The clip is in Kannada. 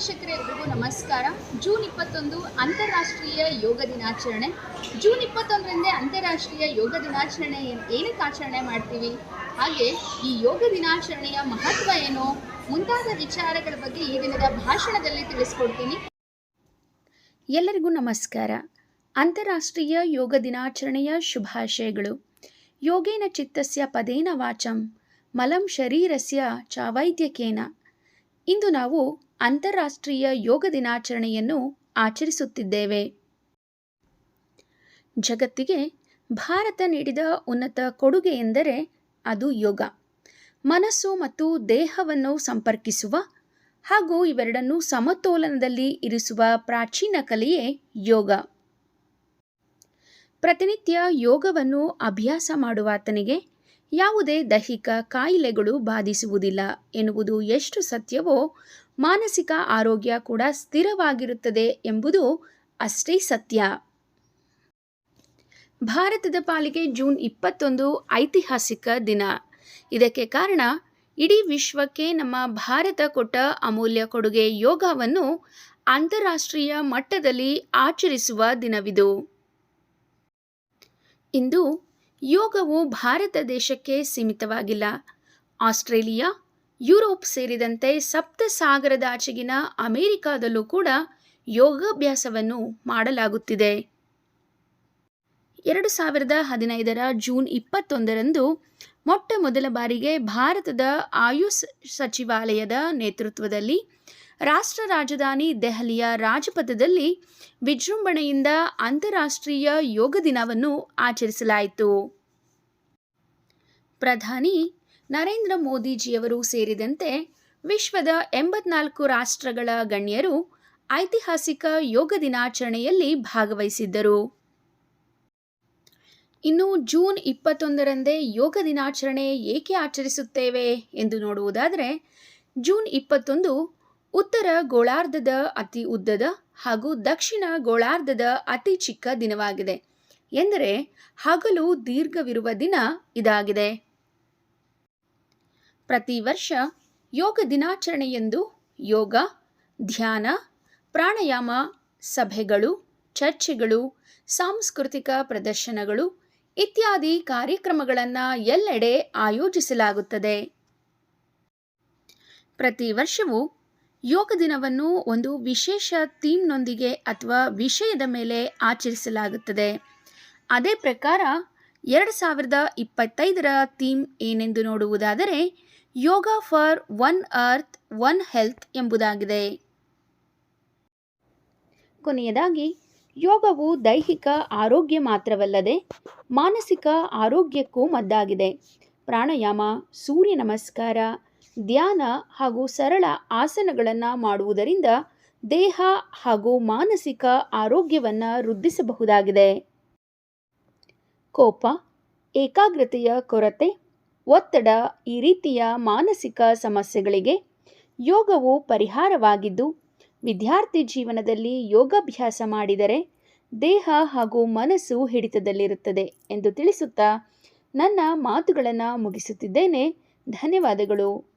ವೀಕ್ಷಕರೇ, ಎಲ್ರಿಗೂ ನಮಸ್ಕಾರ. ಜೂನ್ ಇಪ್ಪತ್ತೊಂದು ಅಂತಾರಾಷ್ಟ್ರೀಯ ಯೋಗ ದಿನಾಚರಣೆ. ಜೂನ್ ಇಪ್ಪತ್ತೊಂದರಂದೇ ಅಂತಾರಾಷ್ಟ್ರೀಯ ಯೋಗ ದಿನಾಚರಣೆ ಏನ್- ಏನಕ್ಕೆ ಆಚರಣೆ ಮಾಡ್ತೀವಿ? ಹಾಗೆ ಈ ಯೋಗ ದಿನಾಚರಣೆಯ ಮಹತ್ವ ಏನು? ಮುಂತಾದ ವಿಚಾರಗಳ ಬಗ್ಗೆ ಈ ದಿನದ ಭಾಷಣದಲ್ಲಿ ತಿಳಿಸ್ಕೊಡ್ತೀನಿ. ಎಲ್ಲರಿಗೂ ನಮಸ್ಕಾರ. ಅಂತಾರಾಷ್ಟ್ರೀಯ ಯೋಗ ದಿನಾಚರಣೆಯ ಶುಭಾಶಯಗಳು. ಯೋಗೇನ ಚಿತ್ತಸ್ಯ ಪದೇನ ವಾಚಂ, ಮಲಂ ಶರೀರಸ್ಯ ಚಾವೈದ್ಯಕೇನ ವೈದ್ಯಕೇನ. ಇಂದು ನಾವು ಅಂತಾರಾಷ್ಟ್ರೀಯ ಯೋಗ ದಿನಾಚರಣೆಯನ್ನು ಆಚರಿಸುತ್ತಿದ್ದೇವೆ. ಜಗತ್ತಿಗೆ ಭಾರತ ನೀಡಿದ ಉನ್ನತ ಕೊಡುಗೆ ಎಂದರೆ ಅದು ಯೋಗ. ಮನಸ್ಸು ಮತ್ತು ದೇಹವನ್ನು ಸಂಪರ್ಕಿಸುವ ಹಾಗೂ ಇವೆರಡನ್ನು ಸಮತೋಲನದಲ್ಲಿ ಇರಿಸುವ ಪ್ರಾಚೀನ ಕಲೆಯೇ ಯೋಗ. ಪ್ರತಿನಿತ್ಯ ಯೋಗವನ್ನು ಅಭ್ಯಾಸ ಮಾಡುವಾತನಿಗೆ ಯಾವುದೇ ದೈಹಿಕ ಕಾಯಿಲೆಗಳು ಬಾಧಿಸುವುದಿಲ್ಲ ಎನ್ನುವುದು ಎಷ್ಟು ಸತ್ಯವೋ ಮಾನಸಿಕ ಆರೋಗ್ಯ ಕೂಡ ಸ್ಥಿರವಾಗಿರುತ್ತದೆ ಎಂಬುದು ಅಷ್ಟೇ ಸತ್ಯ. ಭಾರತದ ಪಾಲಿಗೆ ಜೂನ್ ಇಪ್ಪತ್ತೊಂದು ಐತಿಹಾಸಿಕ ದಿನ. ಇದಕ್ಕೆ ಕಾರಣ, ಇಡೀ ವಿಶ್ವಕ್ಕೆ ನಮ್ಮ ಭಾರತ ಕೊಟ್ಟ ಅಮೂಲ್ಯ ಕೊಡುಗೆ ಯೋಗವನ್ನು ಅಂತಾರಾಷ್ಟ್ರೀಯ ಮಟ್ಟದಲ್ಲಿ ಆಚರಿಸುವ ದಿನವಿದು. ಇಂದು ಯೋಗವು ಭಾರತ ದೇಶಕ್ಕೆ ಸೀಮಿತವಾಗಿಲ್ಲ. ಆಸ್ಟ್ರೇಲಿಯಾ ಯುರೋಪ್ ಸೇರಿದಂತೆ ಸಪ್ತ ಸಾಗರದಾಚೆಗಿನ ಅಮೆರಿಕಾದಲ್ಲೂ ಕೂಡ ಯೋಗಾಭ್ಯಾಸವನ್ನು ಮಾಡಲಾಗುತ್ತಿದೆ. ಎರಡು ಸಾವಿರದ ಹದಿನೈದರ ಜೂನ್ ಇಪ್ಪತ್ತೊಂದರಂದು ಮೊಟ್ಟ ಮೊದಲ ಬಾರಿಗೆ ಭಾರತದ ಆಯುಷ್ ಸಚಿವಾಲಯದ ನೇತೃತ್ವದಲ್ಲಿ ರಾಷ್ಟ್ರ ರಾಜಧಾನಿ ದೆಹಲಿಯ ರಾಜಪಥದಲ್ಲಿ ವಿಜೃಂಭಣೆಯಿಂದ ಅಂತಾರಾಷ್ಟ್ರೀಯ ಯೋಗ ದಿನವನ್ನು ಆಚರಿಸಲಾಯಿತು. ಪ್ರಧಾನಿ ನರೇಂದ್ರ ಮೋದಿಜಿಯವರು ಸೇರಿದಂತೆ ವಿಶ್ವದ ಎಂಬತ್ನಾಲ್ಕು ರಾಷ್ಟ್ರಗಳ ಗಣ್ಯರು ಐತಿಹಾಸಿಕ ಯೋಗ ದಿನಾಚರಣೆಯಲ್ಲಿ ಭಾಗವಹಿಸಿದ್ದರು. ಇನ್ನು ಜೂನ್ ಇಪ್ಪತ್ತೊಂದರಂದೇ ಯೋಗ ದಿನಾಚರಣೆ ಏಕೆ ಆಚರಿಸುತ್ತೇವೆ ಎಂದು ನೋಡುವುದಾದರೆ, ಜೂನ್ ಇಪ್ಪತ್ತೊಂದು ಉತ್ತರ ಗೋಳಾರ್ಧದ ಅತಿ ಉದ್ದದ ಹಾಗೂ ದಕ್ಷಿಣ ಗೋಳಾರ್ಧದ ಅತಿ ಚಿಕ್ಕ ದಿನವಾಗಿದೆ, ಎಂದರೆ ಹಗಲು ದೀರ್ಘವಿರುವ ದಿನ ಇದಾಗಿದೆ. ಪ್ರತಿ ವರ್ಷ ಯೋಗ ದಿನಾಚರಣೆಯಂದು ಯೋಗ, ಧ್ಯಾನ, ಪ್ರಾಣಾಯಾಮ, ಸಭೆಗಳು, ಚರ್ಚೆಗಳು, ಸಾಂಸ್ಕೃತಿಕ ಪ್ರದರ್ಶನಗಳು ಇತ್ಯಾದಿ ಕಾರ್ಯಕ್ರಮಗಳನ್ನು ಎಲ್ಲೆಡೆ ಆಯೋಜಿಸಲಾಗುತ್ತದೆ. ಪ್ರತಿ ವರ್ಷವೂ ಯೋಗ ದಿನವನ್ನು ಒಂದು ವಿಶೇಷ ಥೀಮ್ನೊಂದಿಗೆ ಅಥವಾ ವಿಷಯದ ಮೇಲೆ ಆಚರಿಸಲಾಗುತ್ತದೆ. ಅದೇ ಪ್ರಕಾರ, ಎರಡು ಸಾವಿರದ ಇಪ್ಪತ್ತೈದರ ಥೀಮ್ ಏನೆಂದು ನೋಡುವುದಾದರೆ yoga for one earth, one health ಎಂಬುದಾಗಿದೆ. ಕೊನೆಯದಾಗಿ, ಯೋಗವು ದೈಹಿಕ ಆರೋಗ್ಯ ಮಾತ್ರವಲ್ಲದೆ ಮಾನಸಿಕ ಆರೋಗ್ಯಕ್ಕೂ ಮದ್ದಾಗಿದೆ. ಪ್ರಾಣಾಯಾಮ, ಸೂರ್ಯ ನಮಸ್ಕಾರ, ಧ್ಯಾನ ಹಾಗೂ ಸರಳ ಆಸನಗಳನ್ನು ಮಾಡುವುದರಿಂದ ದೇಹ ಹಾಗೂ ಮಾನಸಿಕ ಆರೋಗ್ಯವನ್ನು ವೃದ್ಧಿಸಬಹುದಾಗಿದೆ. ಕೋಪ, ಏಕಾಗ್ರತೆಯ ಕೊರತೆ ಒತ್ತಡ ಈ ರೀತಿಯ ಮಾನಸಿಕ ಸಮಸ್ಯೆಗಳಿಗೆ ಯೋಗವು ಪರಿಹಾರವಾಗಿದ್ದು, ವಿದ್ಯಾರ್ಥಿ ಜೀವನದಲ್ಲಿ ಯೋಗಾಭ್ಯಾಸ ಮಾಡಿದರೆ ದೇಹ ಹಾಗೂ ಮನಸ್ಸು ಹಿಡಿತದಲ್ಲಿರುತ್ತದೆ ಎಂದು ತಿಳಿಸುತ್ತಾ ನನ್ನ ಮಾತುಗಳನ್ನು ಮುಗಿಸುತ್ತಿದ್ದೇನೆ. ಧನ್ಯವಾದಗಳು.